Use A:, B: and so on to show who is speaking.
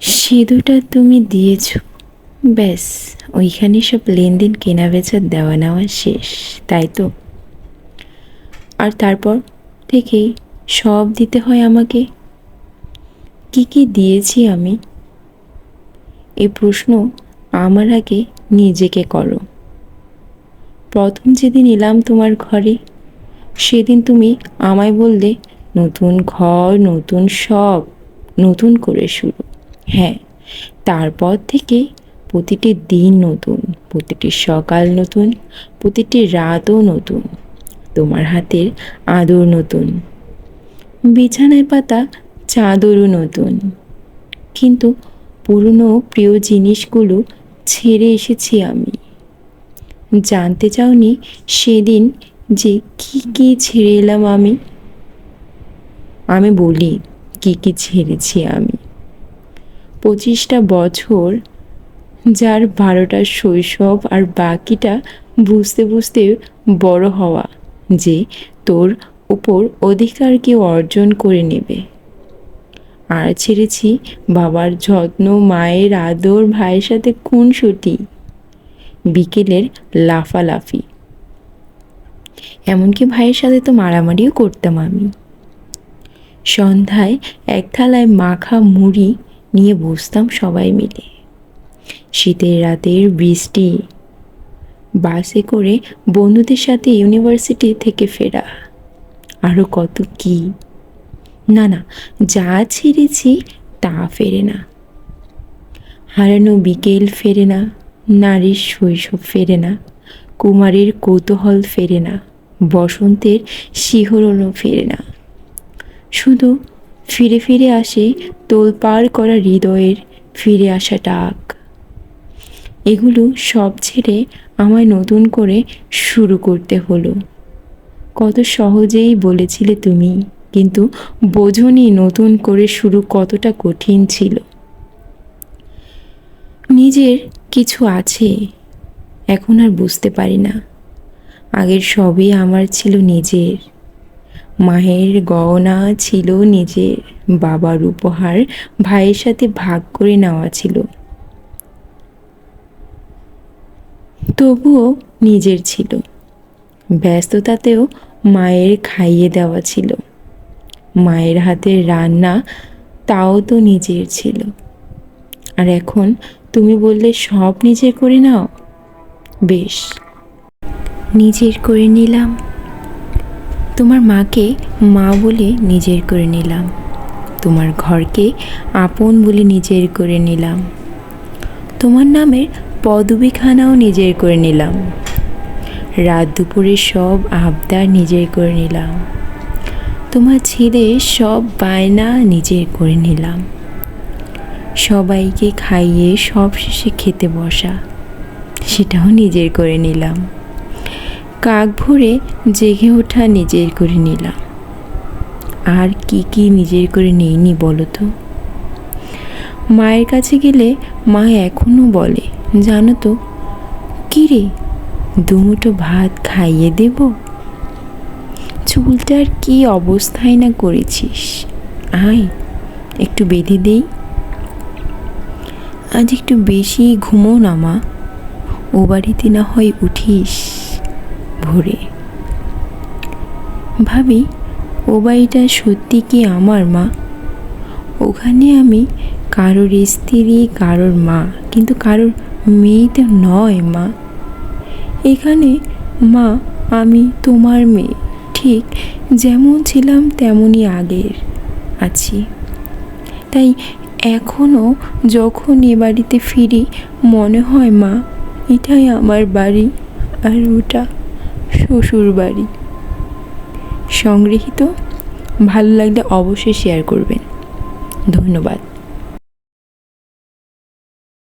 A: সিঁদুরটা তুমি দিয়েছ। ব্যাস, ওইখানে সব লেনদেন কেনা বেচা দেওয়া নেওয়া শেষ, তাই তো? আর তারপর থেকেই সব দিতে হয় আমাকে? কি কি দিয়েছি আমি? এই প্রশ্ন আমার আগে নিজেকে করো। প্রথম যেদিন এলাম তোমার ঘরে, সেদিন তুমি আমায় বললে, নতুন ঘর, নতুন সব, নতুন করে শুরু। হ্যাঁ তারপর থেকে প্রতিটি দিন নতুন, প্রতিটি সকাল নতুন, প্রতিটি রাতও নতুন, তোমার হাতের আদর নতুন, বিছানায় পাতা চাদরও নতুন। কিন্তু পুরনো প্রিয় জিনিসগুলো ছেড়ে এসেছি আমি। জানতে চাওনি সেদিন যে কি কি ছেড়ে এলাম আমি? আমি বলি, কি কি ছেড়েছি আমি? পঁচিশটা বছর যার বারোটা শৈশব আর বাকিটা বুঝতে বুঝতে বড় হওয়া যে তোর উপর অধিকার কেউ অর্জন করে নেবে। আর ছেড়েছি বাবার যত্ন, মায়ের আদর, ভাইয়ের সাথে খুনসুটি, বিকেলের লাফালাফি। এমনকি ভাইয়ের সাথে তো মারামারিও করতাম আমি। সন্ধ্যায় এক থালায় মাখা মুড়ি নিয়ে বসতাম সবাই মিলে। শীতের রাতের বৃষ্টি, বাসে করে বন্ধুদের সাথে ইউনিভার্সিটি থেকে ফেরা। আরও কত কি? না না, যা ছেড়েছি তা ফেরে না। হারানো বিকেল ফেরে না, নারীর শৈশব ফেরে না, কুমারের কৌতূহল ফেরে না, বসন্তের শিহরণও ফেরে না। শুধু ফিরে ফিরে আসে তোলপাড় করা হৃদয়ের ফিরে আসা ডাক। এগুলো সব ছেড়ে আমায় নতুন করে শুরু করতে হলো। কত সহজেই বলেছিলে তুমি, কিন্তু বোঝনি নতুন করে শুরু কতটা কঠিন ছিল। নিজের কিছু আছে, এখন আর বুঝতে পারি না। আগের সবই আমার ছিল নিজের। মায়ের গহনা ছিল নিজের, বাবার উপহার ভাইয়ের সাথে ভাগ করে নেওয়া ছিল। তবুও নিজের ছিল। ব্যস্ততাতেও মায়ের খাইয়ে দেওয়া ছিল। মায়ের হাতের রান্না তাও তো নিজের ছিল। আর এখন তুমি বললে সব নিজের করে নাও? বেশ, নিজের করে নিলাম। তোমার মাকে মা বলে নিজের করে নিলাম। তোমার ঘরকে আপন বলে নিজের করে নিলাম। তোমার নামের পদবিখানাও নিজের করে নিলাম। রাত দুপুরে সব আবদার নিজের করে নিলাম। তোমার ছেলে সব বায়না নিজের করে নিলাম। সবাইকে খাইয়ে সব শেষে খেতে বসা, সেটাও নিজের করে নিলাম। কাক ভরে জেগে ওঠা নিজের করে নিলাম। আর কি কি নিজের করে নেইনি বলো তো? মায়ের কাছে গেলে মা এখনও বলে, জানো তো, কী রে দুমুটো ভাত খাইয়ে দেব? চুলটার কি অবস্থায় না করেছিস? আয়, একটু বেঁধে দেই। আজ একটু বেশি ঘুমো না মা, ও বাড়িতে না হয় উঠিস? ভোরে। ভাবি, ও বাড়িটা সত্যি কি আমার মা? ওখানে আমি কারোর স্ত্রী, কারোর মা, কিন্তু কারোর মেয়ে তো নয় মা। এখানে মা, আমি তোমার মেয়ে। ঠিক যেমন ছিলাম তেমনই আগের আছি। তাই এখনও যখন এ বাড়িতে ফিরি, মনে হয় মা, এটাই আমার বাড়ি আর ওটা শ্বশুর বাড়ি সংগৃহীত ভালো লাগলে অবশ্যই শেয়ার করবেন। ধন্যবাদ।